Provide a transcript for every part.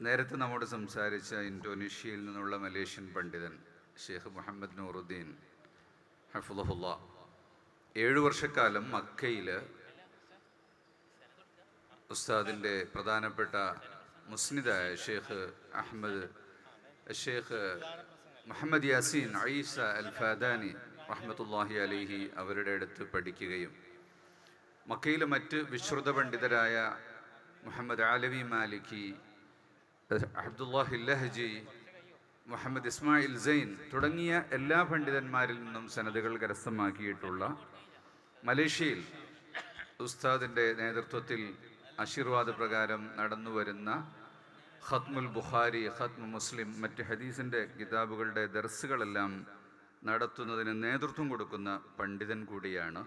നേരത്തെ നമ്മോട് സംസാരിച്ച ഇന്തോനേഷ്യയിൽ നിന്നുള്ള മലേഷ്യൻ പണ്ഡിതൻ ഷെയ്ഖ് മുഹമ്മദ് നൂറുദ്ദീൻ ഹഫുലഹുല്ല ഏഴു വർഷക്കാലം മക്കയിൽ ഉസ്താദിന്റെ പ്രധാനപ്പെട്ട മുസ്നിദായ ഷെയ്ഖ് അഹമ്മദ് ഷെയ്ഖ് മുഹമ്മദ് യാസീൻ ഐസ അൽ ഫാദാനി റഹ്മത്തുല്ലാഹി അലിഹി അവരുടെ അടുത്ത് പഠിക്കുകയും മക്കയിലെ മറ്റ് വിശ്രുത പണ്ഡിതരായ Muhammad Alawi Maliki Abdullahi Lahji Muhammad Ismail Zain തുടങ്ങിയ എല്ലാ പണ്ഡിതന്മാരിൽ നിന്നും സനതുകൾ കരസ്ഥമാക്കിയിട്ടുള്ള മലേഷ്യയിൽ ഉസ്താദിന്റെ നേതൃത്വത്തിൽ ആശീർവാദ പ്രകാരം നടന്നു വരുന്ന ഖത്മുൽ ബുഖാരി ഖത്മു മുസ്ലിം മറ്റ് ഹദീസിന്റെ കിതാബുകളുടെ ദർസുകളെല്ലാം നടത്തുന്നതിന് നേതൃത്വം കൊടുക്കുന്ന പണ്ഡിതൻ കൂടിയാണ്.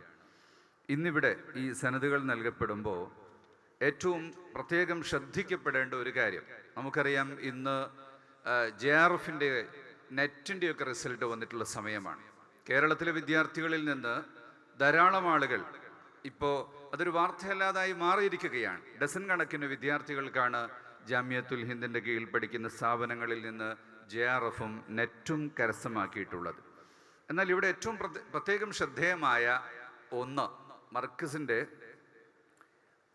ഇന്നിവിടെ ഈ സനതുകൾ നൽകപ്പെടുമ്പോൾ ഏറ്റവും പ്രത്യേകം ശ്രദ്ധിക്കപ്പെടേണ്ട ഒരു കാര്യം നമുക്കറിയാം ഇന്ന് ജെ ആർ എഫിന്റെ നെറ്റിന്റെയൊക്കെ റിസൾട്ട് വന്നിട്ടുള്ള സമയമാണ്. കേരളത്തിലെ വിദ്യാർത്ഥികളിൽ നിന്ന് ധാരാളം ആളുകൾ ഇപ്പോൾ അതൊരു വാർത്തയല്ലാതായി മാറിയിരിക്കുകയാണ്. ഡസൻ കണക്കിന് വിദ്യാർത്ഥികൾക്കാണ് ജാമ്യത്തുൽ ഹിന്ദിന്റെ കീഴിൽ പഠിക്കുന്ന സ്ഥാപനങ്ങളിൽ നിന്ന് ജെ ആർ എഫും നെറ്റും കരസ്ഥമാക്കിയിട്ടുള്ളത്. എന്നാൽ ഇവിടെ ഏറ്റവും പ്രത്യേകം ശ്രദ്ധേയമായ ഒന്ന് മർക്കസിന്റെ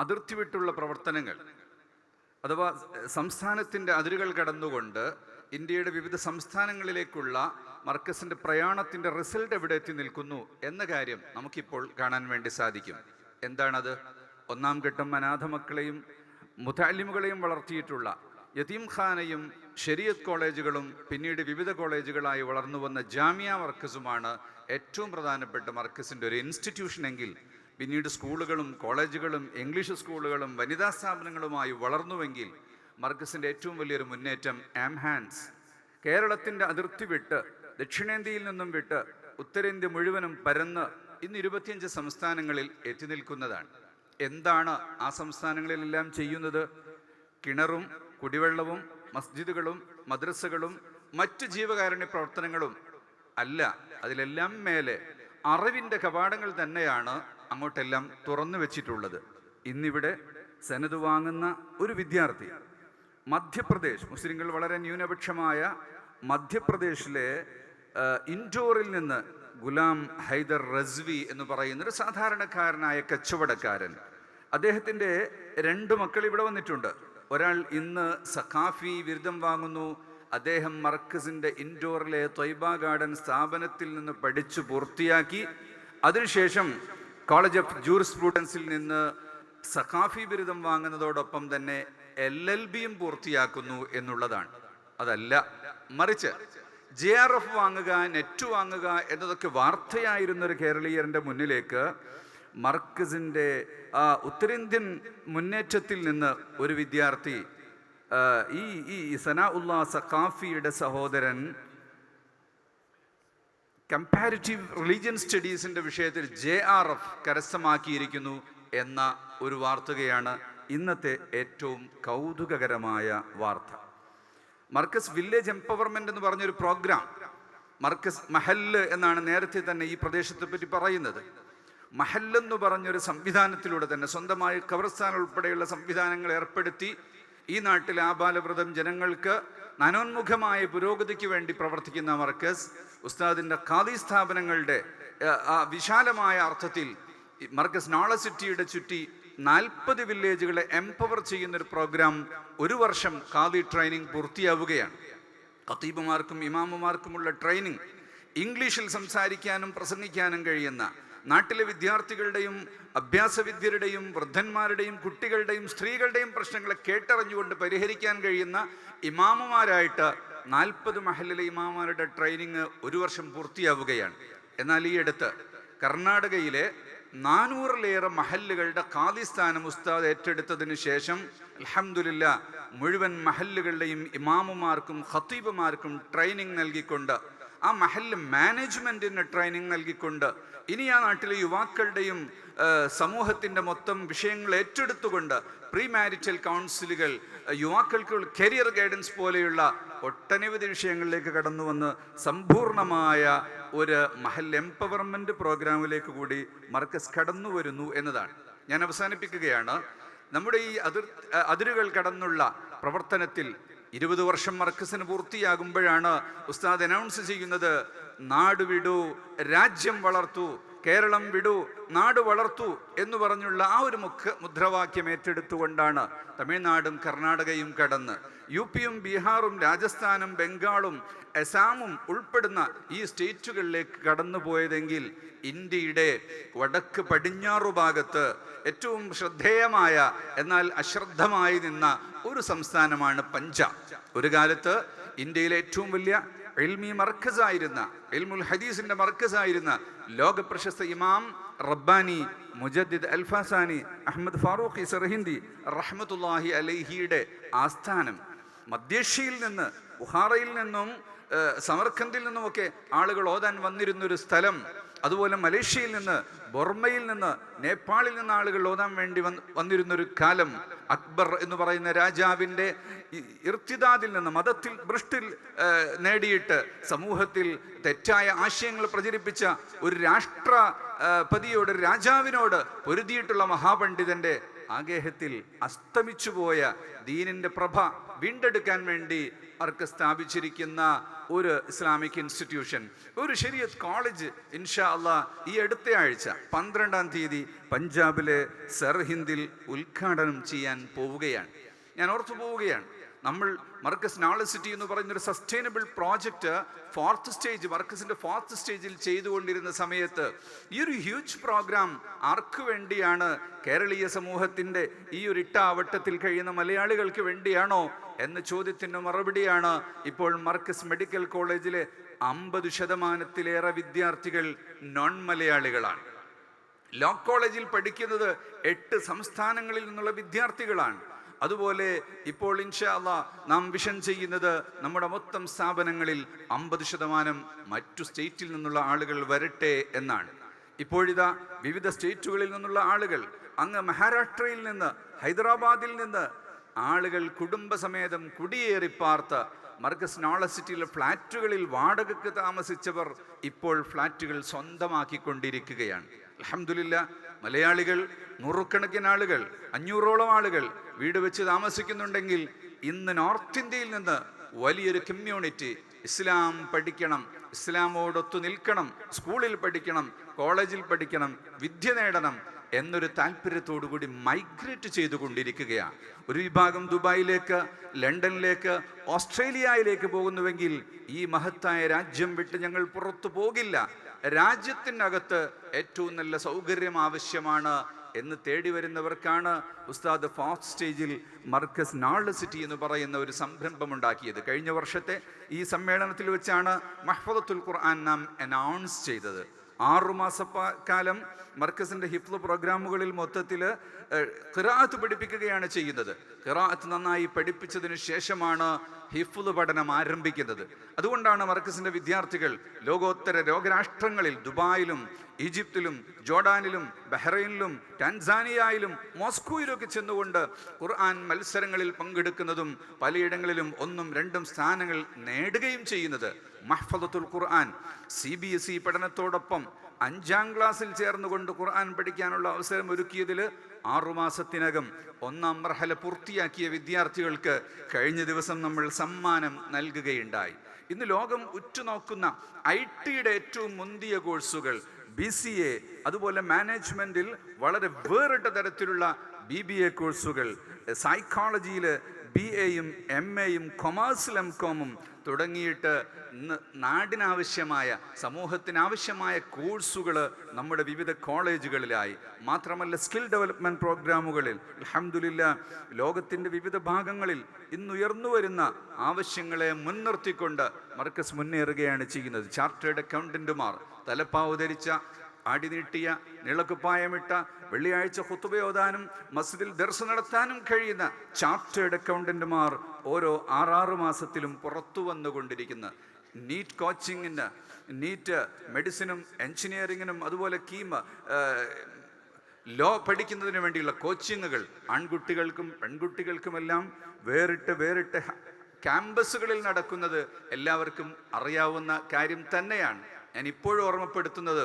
അതിർത്തി വിട്ടുള്ള പ്രവർത്തനങ്ങൾ. അഥവാ സംസ്ഥാനത്തിന്റെ അതിരുകൾ കടന്നുകൊണ്ട് ഇന്ത്യയുടെ വിവിധ സംസ്ഥാനങ്ങളിലേക്കുള്ള മർക്കസിന്റെ പ്രയാണത്തിന്റെ റിസൾട്ട് എവിടെ എത്തി നിൽക്കുന്നു എന്ന കാര്യം നമുക്കിപ്പോൾ കാണാൻ വേണ്ടി സാധിക്കും. എന്താണത്? ഒന്നാം ഘട്ടം അനാഥ മക്കളെയും മുതാലിമുകളെയും വളർത്തിയിട്ടുള്ള യതീം ഖാനയും ഷെരിയത്ത് കോളേജുകളും പിന്നീട് വിവിധ കോളേജുകളായി വളർന്നു വന്ന ജാമിയ മർക്കസുമാണ് ഏറ്റവും പ്രധാനപ്പെട്ട മർക്കസിന്റെ ഒരു ഇൻസ്റ്റിറ്റ്യൂഷൻ എങ്കിൽ പിന്നീട് സ്കൂളുകളും കോളേജുകളും ഇംഗ്ലീഷ് സ്കൂളുകളും വനിതാ സ്ഥാപനങ്ങളുമായി വളർന്നുവെങ്കിൽ മർക്കസിന്റെ ഏറ്റവും വലിയൊരു മുന്നേറ്റം ആംഹാൻസ് കേരളത്തിന്റെ അതിർത്തി വിട്ട് ദക്ഷിണേന്ത്യയിൽ നിന്നും വിട്ട് ഉത്തരേന്ത്യ മുഴുവനും പരന്ന് ഇന്ന് ഇരുപത്തിയഞ്ച് സംസ്ഥാനങ്ങളിൽ എത്തി നിൽക്കുന്നതാണ്. എന്താണ് ആ സംസ്ഥാനങ്ങളിലെല്ലാം ചെയ്യുന്നത്? കിണറും കുടിവെള്ളവും മസ്ജിദുകളും മദ്രസകളും മറ്റ് ജീവകാരുണ്യ പ്രവർത്തനങ്ങളും അല്ല അതിലെല്ലാം മേലെ അറിവിന്റെ കവാടങ്ങൾ തന്നെയാണ് അങ്ങോട്ടെല്ലാം തുറന്നു വെച്ചിട്ടുള്ളത്. ഇന്നിവിടെ സനത് വാങ്ങുന്ന ഒരു വിദ്യാർത്ഥി. മധ്യപ്രദേശ് മുസ്ലിങ്ങൾ വളരെ ന്യൂനപക്ഷമായ മധ്യപ്രദേശിലെ ഇൻഡോറിൽ നിന്ന് ഗുലാം ഹൈദർ റസ്വി എന്ന് പറയുന്ന ഒരു സാധാരണക്കാരനായ കച്ചവടക്കാരൻ. അദ്ദേഹത്തിന്റെ രണ്ട് മക്കൾ ഇവിടെ വന്നിട്ടുണ്ട്. ഒരാൾ ഇന്ന് സഖാഫി ബിരുദം വാങ്ങുന്നു. അദ്ദേഹം മർക്കസിന്റെ ഇൻഡോറിലെ ത്വയ്ബ ഗാർഡൻ സ്ഥാപനത്തിൽ നിന്ന് പഠിച്ചു പൂർത്തിയാക്കി. അതിനുശേഷം കോളേജ് ഓഫ് ജൂറിസ്പ്രൂഡൻസിൽ നിന്ന് സഖാഫി ബിരുദം വാങ്ങുന്നതോടൊപ്പം തന്നെ എൽ എൽ ബിയും പൂർത്തിയാക്കുന്നു എന്നുള്ളതാണ്. അതല്ല മറിച്ച് ജെ ആർ എഫ് വാങ്ങുക നെറ്റ് വാങ്ങുക എന്നതൊക്കെ വാർത്തയായിരുന്ന ഒരു കേരളീയരുടെ മുന്നിലേക്ക് മർക്കസിന്റെ ആ ഉത്തരേന്ത്യൻ മുന്നേറ്റത്തിൽ നിന്ന് ഒരു വിദ്യാർത്ഥി ഈ ഈ സനാ ഉല്ലാ സഖാഫിയുടെ സഹോദരൻ കമ്പാരിറ്റീവ് റിലീജിയൻ സ്റ്റഡീസിന്റെ വിഷയത്തിൽ ജെ ആർ എഫ് കരസ്ഥമാക്കിയിരിക്കുന്നു എന്ന ഒരു വാർത്തകയാണ് ഇന്നത്തെ ഏറ്റവും കൗതുകകരമായ വാർത്ത. മർക്കസ് വില്ലേജ് എംപവർമെന്റ് എന്ന് പറഞ്ഞൊരു പ്രോഗ്രാം മർക്കസ് മഹല്ല് എന്നാണ് നേരത്തെ തന്നെ ഈ പ്രദേശത്തെ പറ്റി പറയുന്നത്. മഹല്ലെന്ന് പറഞ്ഞൊരു സംവിധാനത്തിലൂടെ തന്നെ സ്വന്തമായി ഖബർസ്ഥാൻ ഉൾപ്പെടെയുള്ള സംവിധാനങ്ങൾ ഏർപ്പെടുത്തി ഈ നാട്ടിലെ ആബാലവ്രതം ജനങ്ങൾക്ക് നനോന്മുഖമായ പുരോഗതിക്ക് വേണ്ടി പ്രവർത്തിക്കുന്ന മർക്കസ് ഉസ്താദിന്റെ ഖാദി സ്ഥാപനങ്ങളുടെ വിശാലമായ അർത്ഥത്തിൽ മർക്കസ് നോള സിറ്റിയുടെ ചുറ്റി നാൽപ്പത് വില്ലേജുകളെ എംപവർ ചെയ്യുന്ന ഒരു പ്രോഗ്രാം ഒരു വർഷം ഖാദി ട്രെയിനിങ് പൂർത്തിയാവുകയാണ്. ഖത്തീബുമാർക്കും ഇമാമുമാർക്കുമുള്ള ട്രെയിനിങ് ഇംഗ്ലീഷിൽ സംസാരിക്കാനും പ്രസംഗിക്കാനും കഴിയുന്ന നാട്ടിലെ വിദ്യാർത്ഥികളുടെയും അഭ്യാസവിദ്യരുടെയും വൃദ്ധന്മാരുടെയും കുട്ടികളുടെയും സ്ത്രീകളുടെയും പ്രശ്നങ്ങളെ കേട്ടറിഞ്ഞുകൊണ്ട് പരിഹരിക്കാൻ കഴിയുന്ന ഇമാമുമാരായിട്ട് നാൽപ്പത് മഹലിലെ ഇമാമാരുടെ ട്രെയിനിങ് ഒരു വർഷം പൂർത്തിയാവുകയാണ്. എന്നാൽ ഈ അടുത്ത് കർണാടകയിലെ നാനൂറിലേറെ മഹല്ലുകളുടെ ഖാദിസ്ഥാനം ഉസ്താദ് ഏറ്റെടുത്തതിന് ശേഷം അലഹമുല്ല മുഴുവൻ മഹല്ലുകളുടെയും ഇമാമുമാർക്കും ഖത്തീബുമാർക്കും ട്രെയിനിങ് നൽകിക്കൊണ്ട് ആ മഹല്ല് മാനേജ്മെന്റിന് ട്രെയിനിങ് നൽകിക്കൊണ്ട് ഇനി ആ നാട്ടിലെ യുവാക്കളുടെയും സമൂഹത്തിന്റെ മൊത്തം വിഷയങ്ങൾ ഏറ്റെടുത്തുകൊണ്ട് പ്രീ മാരിറ്റൽ കൗൺസിലുകൾ യുവാക്കൾക്ക് കരിയർ ഗൈഡൻസ് പോലെയുള്ള ഒട്ടനവധി വിഷയങ്ങളിലേക്ക് കടന്നു വന്ന് സമ്പൂർണമായ ഒരു മഹൽ എംപവർമെന്റ് പ്രോഗ്രാമിലേക്ക് കൂടി മർക്കസ് കടന്നു വരുന്നു എന്നതാണ്. ഞാൻ അവസാനിപ്പിക്കുകയാണ്. നമ്മുടെ ഈ അതിർ അതിരുകൾ കടന്നുള്ള പ്രവർത്തനത്തിൽ ഇരുപത് വർഷം മർക്കസിന് പൂർത്തിയാകുമ്പോഴാണ് ഉസ്താദ് അനൗൺസ് ചെയ്യുന്നത് നാട് വിടൂ രാജ്യം വളർത്തു. കേരളം വിടു നാട് വളർത്തു എന്ന് പറഞ്ഞുള്ള ആ ഒരു മുഖ മുദ്രാവാക്യം ഏറ്റെടുത്തുകൊണ്ടാണ് തമിഴ്നാടും കർണാടകയും കടന്ന്. യു പിയും ബീഹാറും രാജസ്ഥാനും ബംഗാളും അസാമും ഉൾപ്പെടുന്ന ഈ സ്റ്റേറ്റുകളിലേക്ക് കടന്നുപോയതെങ്കിൽ ഇന്ത്യയുടെ വടക്ക് പടിഞ്ഞാറു ഭാഗത്ത് ഏറ്റവും ശ്രദ്ധേയമായ എന്നാൽ അശ്രദ്ധമായി നിന്ന ഒരു സംസ്ഥാനമാണ് പഞ്ചാബ്. ഒരു കാലത്ത് ഇന്ത്യയിലെ ഏറ്റവും വലിയ എൽമി മർക്കസായിരുന്ന എൽമുൽ ഹദീസിന്റെ മർക്കസായിരുന്ന ലോക പ്രശസ്ത ഇമാം റബ്ബാനി മുജദ്ദിദ് അൽഫാസാനി അഹമ്മദ് ഫാറൂഖി സർഹിന്ദി റഹ്മത്തുല്ലാഹി അലൈഹിയുടെ ആസ്ഥാനം. മധ്യേഷ്യയിൽ നിന്ന് ബുഹാറയിൽ നിന്നും സമർഖന്തിൽ നിന്നുമൊക്കെ ആളുകൾ ഓതാൻ വന്നിരുന്നൊരു സ്ഥലം അതുപോലെ മലേഷ്യയിൽ നിന്ന് ബൊർമയിൽ നിന്ന് നേപ്പാളിൽ നിന്ന് ആളുകൾ ഓതാൻ വേണ്ടി വന്ന് വന്നിരുന്നൊരു കാലം അക്ബർ എന്ന് പറയുന്ന രാജാവിന്റെ ഇർത്തിദാദിൽ നിന്ന് മതത്തിൽ ഭ്രഷ്ടിൽ നേടിയിട്ട് സമൂഹത്തിൽ തെറ്റായ ആശയങ്ങൾ പ്രചരിപ്പിച്ച ഒരു രാഷ്ട്ര ഏഹ്, പതിയോട് ഒരു രാജാവിനോട് പൊരുതിയിട്ടുള്ള മഹാപണ്ഡിതന്റെ ആഗേഹത്തിൽ അസ്തമിച്ചുപോയ ദീനിന്റെ പ്രഭ വീണ്ടെടുക്കാൻ വേണ്ടി അവർക്ക് സ്ഥാപിച്ചിരിക്കുന്ന ഒരു ഇസ്ലാമിക് ഇൻസ്റ്റിറ്റ്യൂഷൻ ഒരു ശരിയത് കോളേജ് ഇൻഷാ അല്ല ഈ അടുത്ത ആഴ്ച പന്ത്രണ്ടാം തീയതി പഞ്ചാബിലെ സർഹിന്ദിൽ ഉദ്ഘാടനം ചെയ്യാൻ പോവുകയാണ്. ഞാൻ ഓർത്തു പോവുകയാണ് നമ്മൾ മർക്കസ് നാളെ സിറ്റി എന്ന് പറയുന്ന ഒരു സസ്റ്റൈനബിൾ പ്രോജക്റ്റ് ഫോർത്ത് സ്റ്റേജ് മർക്കസിന്റെ ഫോർത്ത് സ്റ്റേജിൽ ചെയ്തുകൊണ്ടിരുന്ന സമയത്ത് ഈ ഒരു ഹ്യൂജ് പ്രോഗ്രാം ആർക്ക് വേണ്ടിയാണ് കേരളീയ സമൂഹത്തിന്റെ ഈ ഒരു ഇട്ടാവട്ടത്തിൽ കഴിയുന്ന മലയാളികൾക്ക് വേണ്ടിയാണോ എന്ന ചോദ്യത്തിന് മറുപടിയാണ് ഇപ്പോൾ മർക്കസ് മെഡിക്കൽ കോളേജിലെ അമ്പത് ശതമാനത്തിലേറെ വിദ്യാർത്ഥികൾ നോൺ മലയാളികളാണ് ലോ കോളേജിൽ പഠിക്കുന്നത് എട്ട് സംസ്ഥാനങ്ങളിൽ നിന്നുള്ള വിദ്യാർത്ഥികളാണ്. അതുപോലെ ഇപ്പോൾ ഇൻഷാല്ല നാം വിഷൻ ചെയ്യുന്നത് നമ്മുടെ മൊത്തം സ്ഥാപനങ്ങളിൽ അമ്പത് ശതമാനം മറ്റു സ്റ്റേറ്റിൽ നിന്നുള്ള ആളുകൾ വരട്ടെ എന്നാണ്. ഇപ്പോഴിതാ വിവിധ സ്റ്റേറ്റുകളിൽ നിന്നുള്ള ആളുകൾ അങ്ങ് മഹാരാഷ്ട്രയിൽ നിന്ന് ഹൈദരാബാദിൽ നിന്ന് ആളുകൾ കുടുംബസമേതം കുടിയേറി പാർത്ത് മർഗസ് നോളജ് സിറ്റിയിലെ ഫ്ലാറ്റുകളിൽ വാടകയ്ക്ക് താമസിച്ചവർ ഇപ്പോൾ ഫ്ലാറ്റുകൾ സ്വന്തമാക്കിക്കൊണ്ടിരിക്കുകയാണ്. അലഹമില്ല മലയാളികൾ നൂറുകണക്കിന് ആളുകൾ അഞ്ഞൂറോളം ആളുകൾ വീട് വെച്ച് താമസിക്കുന്നുണ്ടെങ്കിൽ ഇന്ന് നോർത്ത് ഇന്ത്യയിൽ നിന്ന് വലിയൊരു കമ്മ്യൂണിറ്റി ഇസ്ലാം പഠിക്കണം ഇസ്ലാമോടൊത്തു നിൽക്കണം സ്കൂളിൽ പഠിക്കണം കോളേജിൽ പഠിക്കണം വിദ്യ നേടണം എന്നൊരു താല്പര്യത്തോടുകൂടി മൈഗ്രേറ്റ് ചെയ്തുകൊണ്ടിരിക്കുകയാണ് ഒരു വിഭാഗം ദുബായിലേക്ക് ലണ്ടനിലേക്ക് ഓസ്ട്രേലിയയിലേക്ക് പോകുന്നുവെങ്കിൽ ഈ മഹത്തായ രാജ്യം വിട്ട് ഞങ്ങൾ പുറത്തു പോകില്ല. രാജ്യത്തിനകത്ത് ഏറ്റവും നല്ല സൗകര്യം ആവശ്യമാണ് എന്ന് തേടി വരുന്നവർക്കാണ് ഉസ്താദ് ഫാസ്റ്റ് സ്റ്റേജിൽ മർക്കസ് നാൾ സിറ്റി എന്ന് പറയുന്ന ഒരു സംരംഭം ഉണ്ടാക്കിയത് കഴിഞ്ഞ വർഷത്തെ ഈ സമ്മേളനത്തിൽ വെച്ചാണ് മഹ്ഫദത്തുൽ ഖുർആൻ നാം അനൗൺസ് ചെയ്തത്. ആറുമാസ കാലം മർക്കസിന്റെ ഹിഫ്ല് പ്രോഗ്രാമുകളിൽ മൊത്തത്തിൽ ഖിറാത്ത് പഠിപ്പിക്കുകയാണ് ചെയ്യുന്നത്. ഖിറാത്ത് നന്നായി പഠിപ്പിച്ചതിന് ശേഷമാണ് ഹിഫുദ് പഠനം ആരംഭിക്കുന്നത്. അതുകൊണ്ടാണ് മർക്കസിന്റെ വിദ്യാർത്ഥികൾ ലോകോത്തര രോഗരാഷ്ട്രങ്ങളിൽ ദുബായിലും ഈജിപ്തിലും ജോർഡാനിലും ബഹ്റൈനിലും ടാൻസാനിയയിലും മോസ്കോയിലൊക്കെ ചെന്നുകൊണ്ട് ഖുർആൻ മത്സരങ്ങളിൽ പങ്കെടുക്കുന്നതും പലയിടങ്ങളിലും ഒന്നും രണ്ടും സ്ഥാനങ്ങൾ നേടുകയും ചെയ്യുന്നത്. മഹ്ഫദത്തുൽ ഖുർആൻ സി ബി എസ് ഇ പഠനത്തോടൊപ്പം അഞ്ചാം ക്ലാസ്സിൽ ചേർന്നുകൊണ്ട് ഖുർആൻ പഠിക്കാനുള്ള അവസരം ഒരുക്കിയതിൽ ആറുമാസത്തിനകം ഒന്നാം മർഹല പൂർത്തിയാക്കിയ വിദ്യാർത്ഥികൾക്ക് കഴിഞ്ഞ ദിവസം നമ്മൾ സമ്മാനം നൽകുകയുണ്ടായി. ഇന്ന് ലോകം ഉറ്റുനോക്കുന്ന ഐ ടിയുടെ ഏറ്റവും മുന്തിയ കോഴ്സുകൾ ബി സി എ അതുപോലെ മാനേജ്മെന്റിൽ വളരെ വേറിട്ട തരത്തിലുള്ള ബി ബി എ കോഴ്സുകൾ സൈക്കോളജിയിൽ ബി എയും എം എയും കൊമേഴ്സിൽ എം കോമും തുടങ്ങിയിട്ട് നാടിനാവശ്യമായ സമൂഹത്തിനാവശ്യമായ കോഴ്സുകൾ നമ്മുടെ വിവിധ കോളേജുകളിലായി. മാത്രമല്ല സ്കിൽ ഡെവലപ്മെന്റ് പ്രോഗ്രാമുകളിൽ അലഹമുല്ല ലോകത്തിന്റെ വിവിധ ഭാഗങ്ങളിൽ ഇന്നുയർന്നു വരുന്ന ആവശ്യങ്ങളെ മുൻനിർത്തിക്കൊണ്ട് മർക്കസ് മുന്നേറുകയാണ് ചെയ്യുന്നത്. ചാർട്ടേഡ് അക്കൗണ്ടന്റുമാർ തലപ്പാവ് ധരിച്ച ആടി നീട്ടിയ നിളക്കുപ്പായമിട്ട വെള്ളിയാഴ്ച ഹുത്തുബയോദാനും മസ്ജിദിൽ ദർശനം നടത്താനും കഴിയുന്ന ചാർട്ടേഡ് അക്കൗണ്ടന്റുമാർ ഓരോ ആറാറ് മാസത്തിലും പുറത്തു വന്നുകൊണ്ടിരിക്കുന്ന. നീറ്റ് കോച്ചിങ്ങിന് നീറ്റ് മെഡിസിനും എഞ്ചിനീയറിങ്ങിനും അതുപോലെ കീമ ലോ പഠിക്കുന്നതിന് വേണ്ടിയുള്ള കോച്ചിങ്ങുകൾ ആൺകുട്ടികൾക്കും പെൺകുട്ടികൾക്കുമെല്ലാം വേറിട്ട് വേറിട്ട് ക്യാമ്പസുകളിൽ നടക്കുന്നത് എല്ലാവർക്കും അറിയാവുന്ന കാര്യം തന്നെയാണ്. ഞാൻ ഇപ്പോഴും ഓർമ്മപ്പെടുത്തുന്നത്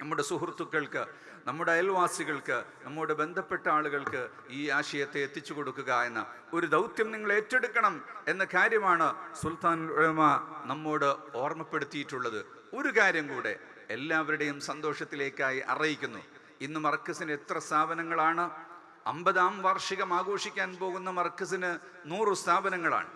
നമ്മുടെ സുഹൃത്തുക്കൾക്ക് നമ്മുടെ അയൽവാസികൾക്ക് നമ്മുടെ ബന്ധപ്പെട്ട ആളുകൾക്ക് ഈ ആശയത്തെ എത്തിച്ചു കൊടുക്കുക എന്ന ഒരു ദൗത്യം നിങ്ങൾ ഏറ്റെടുക്കണം എന്ന കാര്യമാണ് സുൽത്താൻ ഉലമ നമ്മോട് ഓർമ്മപ്പെടുത്തിയിട്ടുള്ളത്. ഒരു കാര്യം കൂടെ എല്ലാവരുടെയും സന്തോഷത്തിലേക്കായി അറിയിക്കുന്നു. ഇന്ന് മർക്കസിന് എത്ര സ്ഥാപനങ്ങളാണ്? അമ്പതാം വാർഷികം ആഘോഷിക്കാൻ പോകുന്ന മർക്കസിന് നൂറ് സ്ഥാപനങ്ങളാണ്.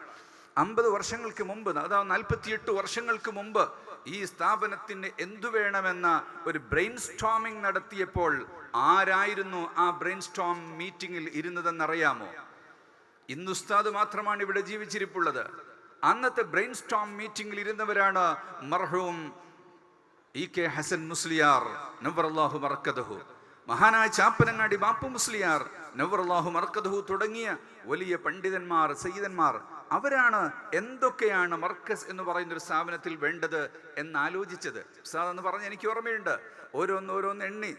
അമ്പത് വർഷങ്ങൾക്ക് മുമ്പ് അതാ നാൽപ്പത്തിയെട്ട് വർഷങ്ങൾക്ക് മുമ്പ് ഈ സ്ഥാപനത്തിന് എന്തു വേണമെന്ന ഒരു ബ്രെയിൻ സ്റ്റോമിംഗ് നടത്തിയപ്പോൾ ആരായിരുന്നു ആ ബ്രെയിൻ സ്റ്റോം മീറ്റിംഗിൽ ഇരുന്നതെന്നറിയാമോ? ഇന്ന് ഉസ്താദ് മാത്രമാണ് ഇവിടെ ജീവിച്ചിരിപ്പുള്ളത്. അന്നത്തെ ബ്രെയിൻ സ്റ്റോം മീറ്റിംഗിൽ ഇരുന്നവരാണ് മർഹൂം ഇ കെ ഹസൻ മുസ്ലിയാർ നവറല്ലാഹു മറക്കതഹു മഹാനായ ചാപ്പനങ്ങാടി ബാപ്പു മുസ്ലിയാർ നവറല്ലാഹു മറക്കതഹു തുടങ്ങിയ വലിയ പണ്ഡിതന്മാർ സയ്യിദന്മാർ അവരാണ് എന്തൊക്കെയാണ് മർക്കസ് എന്ന് പറയുന്ന ഒരു സ്ഥാപനത്തിൽ വേണ്ടത് എന്നാലോചിച്ചത്. ഉസ്താദ് എന്ന് പറഞ്ഞ് എനിക്ക് ഓർമ്മയുണ്ട്. ഓരോന്ന് ഓരോന്ന് എണ്ണി.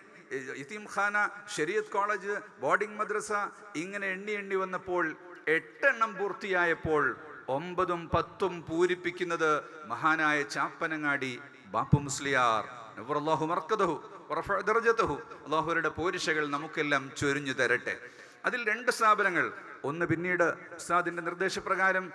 ഖാന ഷെരീയത്ത് കോളേജ് ബോർഡിംഗ് മദ്രസ ഇങ്ങനെ എണ്ണി എണ്ണി വന്നപ്പോൾ എട്ടെണ്ണം പൂർത്തിയായപ്പോൾ ഒമ്പതും പത്തും പൂരിപ്പിക്കുന്നത് മഹാനായ ചാപ്പനങ്ങാടി ബാപ്പു മുസ്ലിയാർ. അള്ളാഹു മർക്കതഹു അള്ളാഹുവരുടെ പോരിശകൾ നമുക്കെല്ലാം ചൊരിഞ്ഞു തരട്ടെ. അതിൽ രണ്ട് സ്ഥാപനങ്ങൾ ഒന്ന് പിന്നീട് ഉസ്താദിന്റെ നിർദ്ദേശപ്രകാരം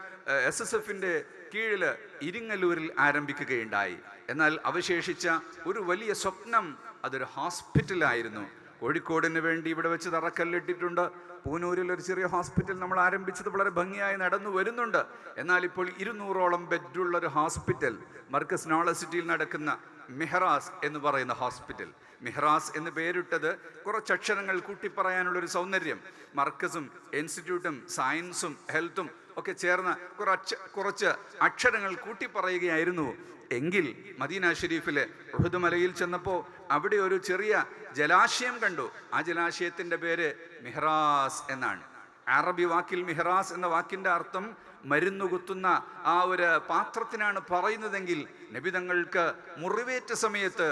എസ് എസ് എഫിന്റെ കീഴിൽ ഇരിങ്ങല്ലൂരിൽ ആരംഭിക്കുകയുണ്ടായി. എന്നാൽ അവശേഷിച്ച ഒരു വലിയ സ്വപ്നം അതൊരു ഹോസ്പിറ്റലായിരുന്നു. കോഴിക്കോടിന് വേണ്ടി ഇവിടെ വെച്ച് തറക്കല്ലിട്ടിട്ടുണ്ട്. പൂനൂരിൽ ഒരു ചെറിയ ഹോസ്പിറ്റൽ നമ്മൾ ആരംഭിച്ചത് വളരെ ഭംഗിയായി നടന്നു വരുന്നുണ്ട്. എന്നാൽ ഇപ്പോൾ ഇരുന്നൂറോളം ബെഡുള്ള ഒരു ഹോസ്പിറ്റൽ മർക്കസ് നോളജ് സിറ്റിയിൽ നടക്കുന്ന മെഹ്റാസ് എന്ന് പറയുന്ന ഹോസ്പിറ്റൽ മെഹ്റാസ് എന്ന് പേരിട്ടത് കുറച്ച് അക്ഷരങ്ങൾ കൂട്ടിപ്പറയാനുള്ള ഒരു സൗന്ദര്യം. മർക്കസും ഇൻസ്റ്റിറ്റ്യൂട്ടും സയൻസും ഹെൽത്തും ഒക്കെ ചേർന്ന് കുറച്ച് കുറച്ച് അക്ഷരങ്ങൾ കൂട്ടിപ്പറയുകയായിരുന്നു. എങ്കിൽ മദീന ഷെരീഫിലെ ഉഹുദ് ചെന്നപ്പോൾ അവിടെ ഒരു ചെറിയ ജലാശയം കണ്ടു. ആ ജലാശയത്തിന്റെ പേര് മിഹ്റാസ് എന്നാണ്. അറബി വാക്കിൽ മിഹ്റാസ് എന്ന വാക്കിന്റെ അർത്ഥം മരുന്ന് കുത്തുന്ന ആ ഒരു പാത്രത്തിനാണ് പറയുന്നതെങ്കിൽ നബിതങ്ങൾക്ക് മുറിവേറ്റ സമയത്ത്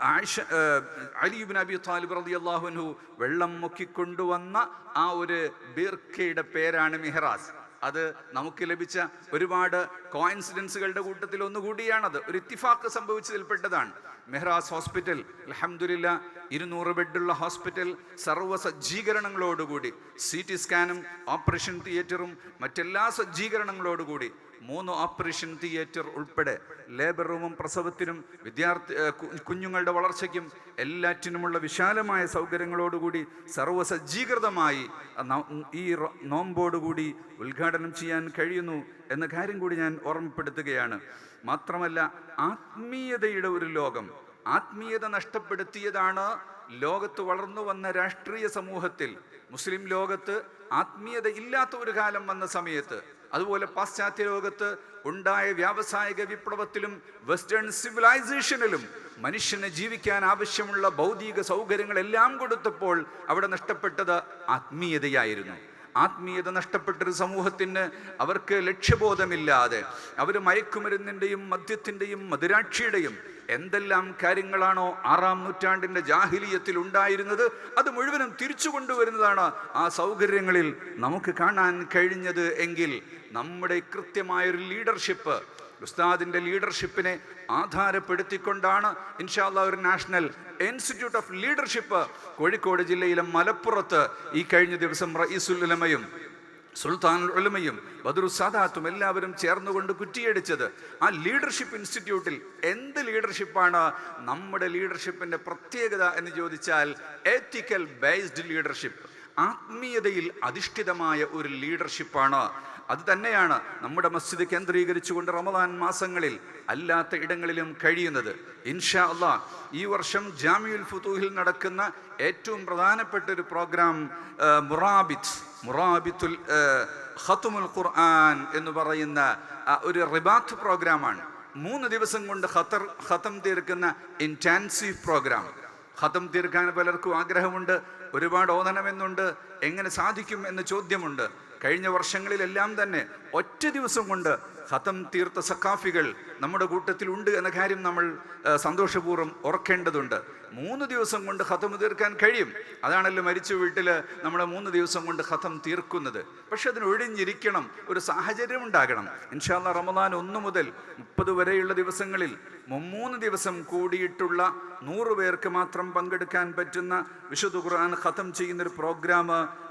ആയിഷ അലിബിൻ അബി താലിബ് റതി അള്ളാഹുനു വെള്ളം മുക്കിക്കൊണ്ടുവന്ന ആ ഒരു ബീർക്കയുടെ പേരാണ് മിഹ്റാസ്. അത് നമുക്ക് ലഭിച്ച ഒരുപാട് കോയിൻസിഡൻസുകളുടെ കൂട്ടത്തിൽ ഒന്നുകൂടിയാണത്. ഒരു ഇത്തിഫാക്ക് സംഭവിച്ചതിൽപ്പെട്ടതാണ്. മെഹ്റാസ് ഹോസ്പിറ്റൽ അലഹമുല്ല ഇരുന്നൂറ് ബെഡുള്ള ഹോസ്പിറ്റൽ സർവ സജ്ജീകരണങ്ങളോടുകൂടി സി ടി സ്കാനും ഓപ്പറേഷൻ തിയേറ്ററും മറ്റെല്ലാ സജ്ജീകരണങ്ങളോടുകൂടി മൂന്ന് ഓപ്പറേഷൻ തിയേറ്റർ ഉൾപ്പെടെ ലേബർ റൂമും പ്രസവത്തിനും വിദ്യാർത്ഥി കുഞ്ഞുങ്ങളുടെ വളർച്ചയ്ക്കും എല്ലാറ്റിനുമുള്ള വിശാലമായ സൗകര്യങ്ങളോടുകൂടി സർവസജ്ജീകൃതമായി ഈ നോമ്പോടുകൂടി ഉദ്ഘാടനം ചെയ്യാൻ കഴിയുന്നു എന്ന കാര്യം കൂടി ഞാൻ ഓർമ്മപ്പെടുത്തുകയാണ്. മാത്രമല്ല ആത്മീയതയുടെ ഒരു ലോകം ആത്മീയത നഷ്ടപ്പെടുത്തിയതാണ് ലോകത്ത് വളർന്നു വന്ന രാഷ്ട്രീയ സമൂഹത്തിൽ. മുസ്ലിം ലോകത്ത് ആത്മീയത ഇല്ലാത്ത ഒരു കാലം വന്ന സമയത്ത് അതുപോലെ പാശ്ചാത്യ ലോകത്ത് ഉണ്ടായ വ്യാവസായിക വിപ്ലവത്തിലും വെസ്റ്റേൺ സിവിലൈസേഷനിലും മനുഷ്യന് ജീവിക്കാൻ ആവശ്യമുള്ള ഭൗതിക സൗകര്യങ്ങളെല്ലാം കൊടുത്തപ്പോൾ അവിടെ നഷ്ടപ്പെട്ടത് ആത്മീയതയായിരുന്നു. ആത്മീയത നഷ്ടപ്പെട്ടൊരു സമൂഹത്തിന് അവർക്ക് ലക്ഷ്യബോധമില്ലാതെ അവർ മയക്കുമരുന്നിന്റെയും മദ്യത്തിന്റെയും മധുരാക്ഷിയുടെയും എന്തെല്ലാം കാര്യങ്ങളാണോ ആറാം നൂറ്റാണ്ടിന്റെ ജാഹിലിയത്തിൽ ഉണ്ടായിരുന്നത്? അത് മുഴുവനും തിരിച്ചു കൊണ്ടുവരുന്നതാണ് ആ സൗകര്യങ്ങളിൽ നമുക്ക് കാണാൻ കഴിഞ്ഞത് എങ്കിൽ നമ്മുടെ കൃത്യമായൊരു ലീഡർഷിപ്പ് ഉസ്താദിന്റെ ലീഡർഷിപ്പിനെ ആധാരപ്പെടുത്തിക്കൊണ്ടാണ് ഇൻഷാല്ല ഒരു national institute of leadership Kozhikode ജില്ലയിലെ മലപ്പുറത്ത് ഈ കഴിഞ്ഞ ദിവസം റയീസുൽ ഉലമയും സുൽത്താൻ ഉലമയും ബദറു സാദാത്തും എല്ലാവരും ചേർന്നുകൊണ്ട് കുറ്റിയടിച്ചത്. ആ ലീഡർഷിപ്പ് ഇൻസ്റ്റിറ്റ്യൂട്ടിൽ എന്ത് ലീഡർഷിപ്പാണ് നമ്മുടെ ലീഡർഷിപ്പിന്റെ പ്രത്യേകത എന്ന് ചോദിച്ചാൽ എത്തിക്കൽ ബേസ്ഡ് ലീഡർഷിപ്പ് ആത്മീയതയിൽ അധിഷ്ഠിതമായ ഒരു ലീഡർഷിപ്പാണ് അത് തന്നെയാണ് നമ്മുടെ മസ്ജിദ് കേന്ദ്രീകരിച്ചുകൊണ്ട് റമദാൻ മാസങ്ങളിൽ അല്ലാത്ത ഇടങ്ങളിലും കഴിയുന്നത്. ഇൻഷാ അള്ളാ ഈ വർഷം ജാമിയുൽ ഫുതൂഹിൽ നടക്കുന്ന ഏറ്റവും പ്രധാനപ്പെട്ട ഒരു പ്രോഗ്രാം മുറാബിത്ത് മുറാബിത്തുൽ ഖത്തുമുൽ ഖുർആൻ എന്ന് പറയുന്ന ഒരു റിബാത്ത് പ്രോഗ്രാമാണ്. മൂന്ന് ദിവസം കൊണ്ട് ഖത്തർ ഖത്തം തീർക്കുന്ന ഇന്റാൻസീവ് പ്രോഗ്രാം. ഖത്തം തീർക്കാൻ പലർക്കും ആഗ്രഹമുണ്ട് ഒരുപാട് ഓതണമെന്നുണ്ട് എങ്ങനെ സാധിക്കും എന്ന ചോദ്യമുണ്ട്. കഴിഞ്ഞ വർഷങ്ങളിലെല്ലാം തന്നെ ഒറ്റ ദിവസം കൊണ്ട് ഖത്തം തീർത്ത സക്കാഫികൾ നമ്മുടെ കൂട്ടത്തിലുണ്ട് എന്ന കാര്യം നമ്മൾ സന്തോഷപൂർവം ഓർക്കേണ്ടതുണ്ട്. മൂന്ന് ദിവസം കൊണ്ട് ഹതം തീർക്കാൻ കഴിയും. അതാണല്ലോ മരിച്ച വീട്ടിൽ നമ്മൾ മൂന്ന് ദിവസം കൊണ്ട് ഹതം തീർക്കുന്നത്. പക്ഷെ അതിന് ഒഴിഞ്ഞിരിക്കണം. ഒരു സാഹചര്യം ഉണ്ടാകണം. ഇൻഷാല്ല റമദാൻ ഒന്ന് മുതൽ മുപ്പത് വരെയുള്ള ദിവസങ്ങളിൽ മൂന്ന് ദിവസം കൂടിയിട്ടുള്ള നൂറ് പേർക്ക് മാത്രം പങ്കെടുക്കാൻ പറ്റുന്ന വിശുദ്ധ ഖുർആൻ ഹതം ചെയ്യുന്നൊരു പ്രോഗ്രാം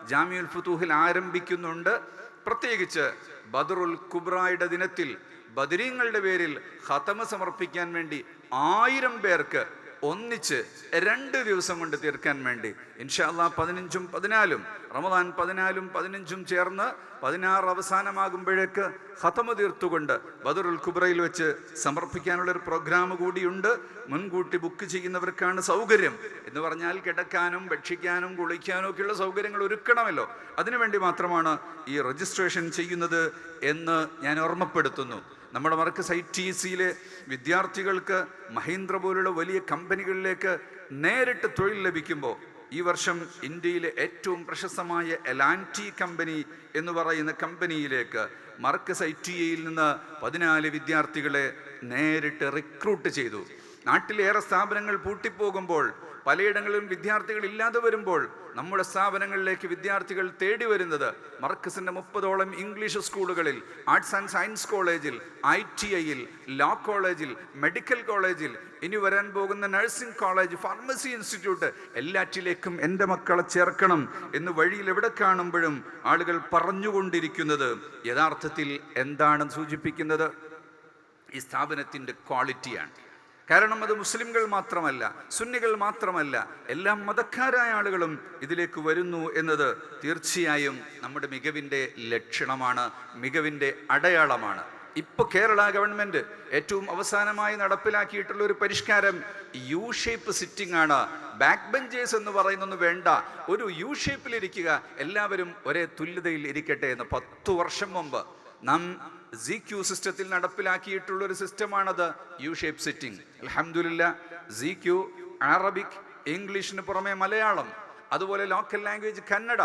ജാമിയുൽ ഫുത്തൂഹിൽ ആരംഭിക്കുന്നുണ്ട്. പ്രത്യേകിച്ച് ബദറുൽ കുബ്രായുടെ ദിനത്തിൽ ബദരീങ്ങളുടെ പേരിൽ ഹതമ സമർപ്പിക്കാൻ വേണ്ടി ആയിരം പേർക്ക് ഒന്നിച്ച് രണ്ട് ദിവസം കൊണ്ട് തീർക്കാൻ വേണ്ടി. ഇൻഷാല്ലാ പതിനഞ്ചും പതിനാലും റമദാൻ പതിനാലും പതിനഞ്ചും ചേർന്ന് പതിനാറ് അവസാനമാകുമ്പോഴേക്ക് ഹതമ തീർത്തുകൊണ്ട് ബദറുൽ കുബ്രയിൽ വെച്ച് സമർപ്പിക്കാനുള്ള ഒരു പ്രോഗ്രാം കൂടിയുണ്ട്. മുൻകൂട്ടി ബുക്ക് ചെയ്യുന്നവർക്കാണ് സൗകര്യം. എന്ന് പറഞ്ഞാൽ കിടക്കാനും ഭക്ഷിക്കാനും കുളിക്കാനും ഒക്കെയുള്ള സൗകര്യങ്ങൾ ഒരുക്കണമല്ലോ. അതിനുവേണ്ടി മാത്രമാണ് ഈ രജിസ്ട്രേഷൻ ചെയ്യുന്നത് എന്ന് ഞാൻ ഓർമ്മപ്പെടുത്തുന്നു. നമ്മുടെ മറക്ക് ഐ ടി സിയിലെ വിദ്യാർത്ഥികൾക്ക് മഹീന്ദ്ര പോലുള്ള വലിയ കമ്പനികളിലേക്ക് നേരിട്ട് തൊഴിൽ ലഭിക്കുമ്പോൾ ഈ വർഷം ഇന്ത്യയിലെ ഏറ്റവും പ്രശസ്തമായ എലാന്റി കമ്പനി എന്ന് പറയുന്ന കമ്പനിയിലേക്ക് മർക്കസ് ഐ ടി ഐയിൽ നിന്ന് പതിനാല് വിദ്യാർത്ഥികളെ നേരിട്ട് റിക്രൂട്ട് ചെയ്തു. നാട്ടിലേറെ സ്ഥാപനങ്ങൾ പൂട്ടിപ്പോകുമ്പോൾ പലയിടങ്ങളിലും വിദ്യാർത്ഥികൾ ഇല്ലാതെ വരുമ്പോൾ നമ്മുടെ സ്ഥാപനങ്ങളിലേക്ക് വിദ്യാർത്ഥികൾ തേടി വരുന്നത് മർക്കസിന്റെ മുപ്പതോളം ഇംഗ്ലീഷ് സ്കൂളുകളിൽ ആർട്സ് ആൻഡ് സയൻസ് കോളേജിൽ ഐ ടി ഐയിൽ ലോ കോളേജിൽ മെഡിക്കൽ കോളേജിൽ ഇനി വരാൻ പോകുന്ന നഴ്സിംഗ് കോളേജ് ഫാർമസി ഇൻസ്റ്റിറ്റ്യൂട്ട് എല്ലാറ്റിലേക്കും എന്റെ മക്കളെ ചേർക്കണം എന്ന് വഴിയിൽ എവിടെ കാണുമ്പോഴും ആളുകൾ പറഞ്ഞുകൊണ്ടിരിക്കുന്നത്. യഥാർത്ഥത്തിൽ എന്താണ് സൂചിപ്പിക്കുന്നത്? ഈ സ്ഥാപനത്തിന്റെ ക്വാളിറ്റിയാണ്. കാരണം അത് മുസ്ലിംകൾ മാത്രമല്ല സുന്നികൾ മാത്രമല്ല എല്ലാ മതക്കാരായ ആളുകളും ഇതിലേക്ക് വരുന്നു എന്നത് തീർച്ചയായും നമ്മുടെ മികവിന്റെ ലക്ഷണമാണ് മികവിന്റെ അടയാളമാണ്. ഇപ്പോൾ കേരള ഗവൺമെന്റ് ഏറ്റവും അവസാനമായി നടപ്പിലാക്കിയിട്ടുള്ള ഒരു പരിഷ്കാരം യു ഷേപ്പ് സിറ്റിംഗ് ആണ്. ബാക്ക് ബെഞ്ചേഴ്സ് എന്ന് പറയുന്നൊന്നും വേണ്ട ഒരു യു ഷേപ്പിലിരിക്കുക എല്ലാവരും ഒരേ തുല്യതയിൽ ഇരിക്കട്ടെ എന്ന് പത്തു വർഷം മുമ്പ് നാം സി ക്യു സിസ്റ്റത്തിൽ നടപ്പിലാക്കിയിട്ടുള്ള ഒരു സിസ്റ്റമാണത് യു ഷേപ്പ് സിറ്റിംഗ് അലഹമുല്ല സി ക്യു അറബിക് ഇംഗ്ലീഷിന് പുറമെ മലയാളം അതുപോലെ ലോക്കൽ ലാംഗ്വേജ് കന്നഡ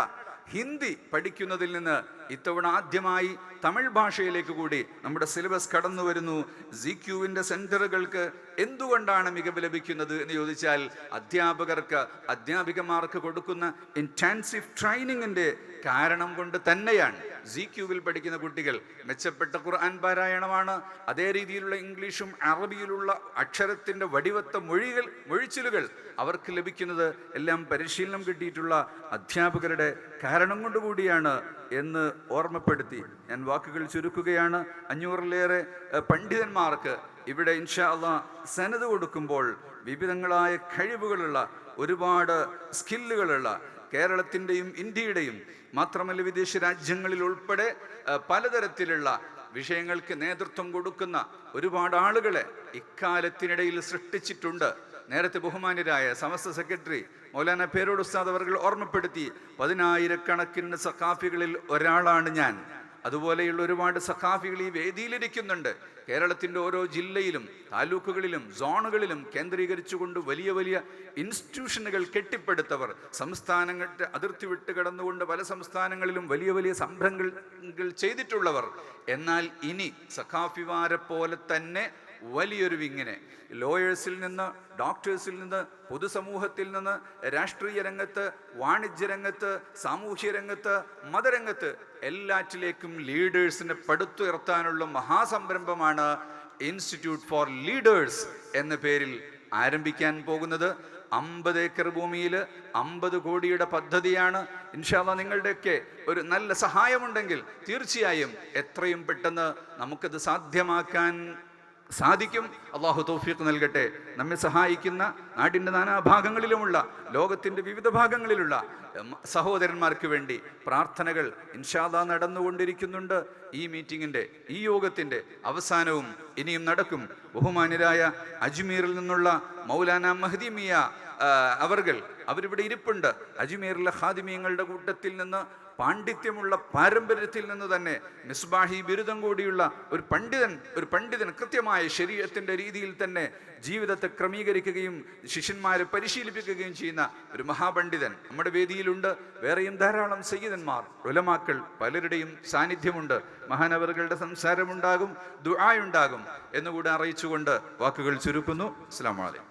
ഹിന്ദി പഠിക്കുന്നതിൽ നിന്ന് ഇത്തവണ ആദ്യമായി തമിഴ് ഭാഷയിലേക്ക് കൂടി നമ്മുടെ സിലബസ് കടന്നു വരുന്നു. സി ക്യുവിന്റെ സെന്ററുകൾക്ക് എന്തുകൊണ്ടാണ് മികവ് ലഭിക്കുന്നത് എന്ന് ചോദിച്ചാൽ അധ്യാപകർക്ക് അധ്യാപികമാർക്ക് കൊടുക്കുന്ന ഇന്റാൻസീവ് ട്രെയിനിങ്ങിന്റെ കാരണം കൊണ്ട് തന്നെയാണ്. സി ക്യൂവിൽ പഠിക്കുന്ന കുട്ടികൾ മെച്ചപ്പെട്ട ഖുർആൻ പാരായണമാണ്. അതേ രീതിയിലുള്ള ഇംഗ്ലീഷും അറബിയിലുള്ള അക്ഷരത്തിന്റെ വടിവത്ത മൊഴികൾ മൊഴിച്ചിലുകൾ അവർക്ക് ലഭിക്കുന്നത് എല്ലാം പരിശീലനം കിട്ടിയിട്ടുള്ള അധ്യാപകരുടെ കാരണം കൊണ്ടുകൂടിയാണ് എന്ന് ഓർമ്മപ്പെടുത്തി ഞാൻ വാക്കുകൾ ചുരുക്കുകയാണ്. അഞ്ഞൂറിലേറെ പണ്ഡിതന്മാർക്ക് ഇവിടെ ഇൻഷാ അള്ളാ സനത് കൊടുക്കുമ്പോൾ വിവിധങ്ങളായ കഴിവുകളുള്ള ഒരുപാട് സ്കില്ലുകളുള്ള കേരളത്തിന്റെയും ഇന്ത്യയുടെയും മാത്രമല്ല വിദേശ രാജ്യങ്ങളിൽ ഉൾപ്പെടെ പലതരത്തിലുള്ള വിഷയങ്ങൾക്ക് നേതൃത്വം കൊടുക്കുന്ന ഒരുപാട് ആളുകളെ ഇക്കാലത്തിനിടയിൽ സൃഷ്ടിച്ചിട്ടുണ്ട്. നേരത്തെ ബഹുമാന്യരായ സമസ്ത സെക്രട്ടറി മൗലാന പേരോട് ഉസ്താദ് അവർ ഓർമ്മപ്പെടുത്തി പതിനായിരക്കണക്കിന് സഖാഫികളിൽ ഒരാളാണ് ഞാൻ. അതുപോലെയുള്ള ഒരുപാട് സഖാഫികൾ ഈ വേദിയിലിരിക്കുന്നുണ്ട് കേരളത്തിന്റെ ഓരോ ജില്ലയിലും താലൂക്കുകളിലും സോണുകളിലും കേന്ദ്രീകരിച്ചുകൊണ്ട് വലിയ വലിയ ഇൻസ്റ്റിറ്റ്യൂഷനുകൾ കെട്ടിപ്പടുത്തവർ സംസ്ഥാനങ്ങളുടെ അതിർത്തി വിട്ട് കടന്നുകൊണ്ട് പല സംസ്ഥാനങ്ങളിലും വലിയ വലിയ സംരംഭങ്ങൾ ചെയ്തിട്ടുള്ളവർ. എന്നാൽ ഇനി സഖാഫിമാരെ പോലെ തന്നെ വലിയൊരു വിങ്ങിനെ. ലോയേഴ്സിൽ നിന്ന് ഡോക്ടേഴ്സിൽ നിന്ന് പൊതുസമൂഹത്തിൽ നിന്ന് രാഷ്ട്രീയ രംഗത്ത് വാണിജ്യ രംഗത്ത് സാമൂഹ്യ രംഗത്ത് മതരംഗത്ത് എല്ലാറ്റിലേക്കും ലീഡേഴ്സിനെ പടുത്തുയർത്താനുള്ള മഹാസംരംഭമാണ് ഇൻസ്റ്റിറ്റ്യൂട്ട് ഫോർ ലീഡേഴ്സ് എന്ന പേരിൽ ആരംഭിക്കാൻ പോകുന്നത്. അമ്പത് ഏക്കർ ഭൂമിയിൽ അമ്പത് കോടിയുടെ പദ്ധതിയാണ്. ഇൻഷാല്ല നിങ്ങളുടെയൊക്കെ ഒരു നല്ല സഹായമുണ്ടെങ്കിൽ തീർച്ചയായും എത്രയും പെട്ടെന്ന് നമുക്കത് സാധ്യമാക്കാൻ സാധിക്കും. അള്ളാഹു തൗഫീഖ് നൽകട്ടെ. നമ്മെ സഹായിക്കുന്ന നാടിന്റെ നാനാഭാഗങ്ങളിലുമുള്ള ലോകത്തിന്റെ വിവിധ ഭാഗങ്ങളിലുള്ള സഹോദരന്മാർക്ക് വേണ്ടി പ്രാർത്ഥനകൾ ഇൻഷാദ നടന്നുകൊണ്ടിരിക്കുന്നുണ്ട്. ഈ മീറ്റിങ്ങിന്റെ ഈ യോഗത്തിന്റെ അവസാനവും ഇനിയും നടക്കും. ബഹുമാനരായ അജ്മീറിൽ നിന്നുള്ള മൗലാന മഹദിമിയ അവർകൾ അവരിവിടെ ഇരിപ്പുണ്ട്. അജ്മീറിലെ ഹാദിമിയങ്ങളുടെ കൂട്ടത്തിൽ നിന്ന് പാണ്ഡിത്യമുള്ള പാരമ്പര്യത്തിൽ നിന്ന് തന്നെ മിസ്ബാഹി ബിരുദം കൂടിയുള്ള ഒരു പണ്ഡിതൻ ഒരു പണ്ഡിതൻ കൃത്യമായ ശരീരത്തിന്റെ രീതിയിൽ തന്നെ ജീവിതത്തെ ക്രമീകരിക്കുകയും ശിഷ്യന്മാരെ പരിശീലിപ്പിക്കുകയും ചെയ്യുന്ന ഒരു മഹാപണ്ഡിതൻ നമ്മുടെ വേദിയിലുണ്ട്. വേറെയും ധാരാളം സയ്യിദന്മാർ ഉലമാക്കൾ പലരുടെയും സാന്നിധ്യമുണ്ട്. മഹാനവറുകളുടെ സംസാരമുണ്ടാകും ദുആയുണ്ടാകും എന്നുകൂടെ അറിയിച്ചുകൊണ്ട് വാക്കുകൾ ചുരുക്കുന്നു. അസ്സലാമു വലൈക്കും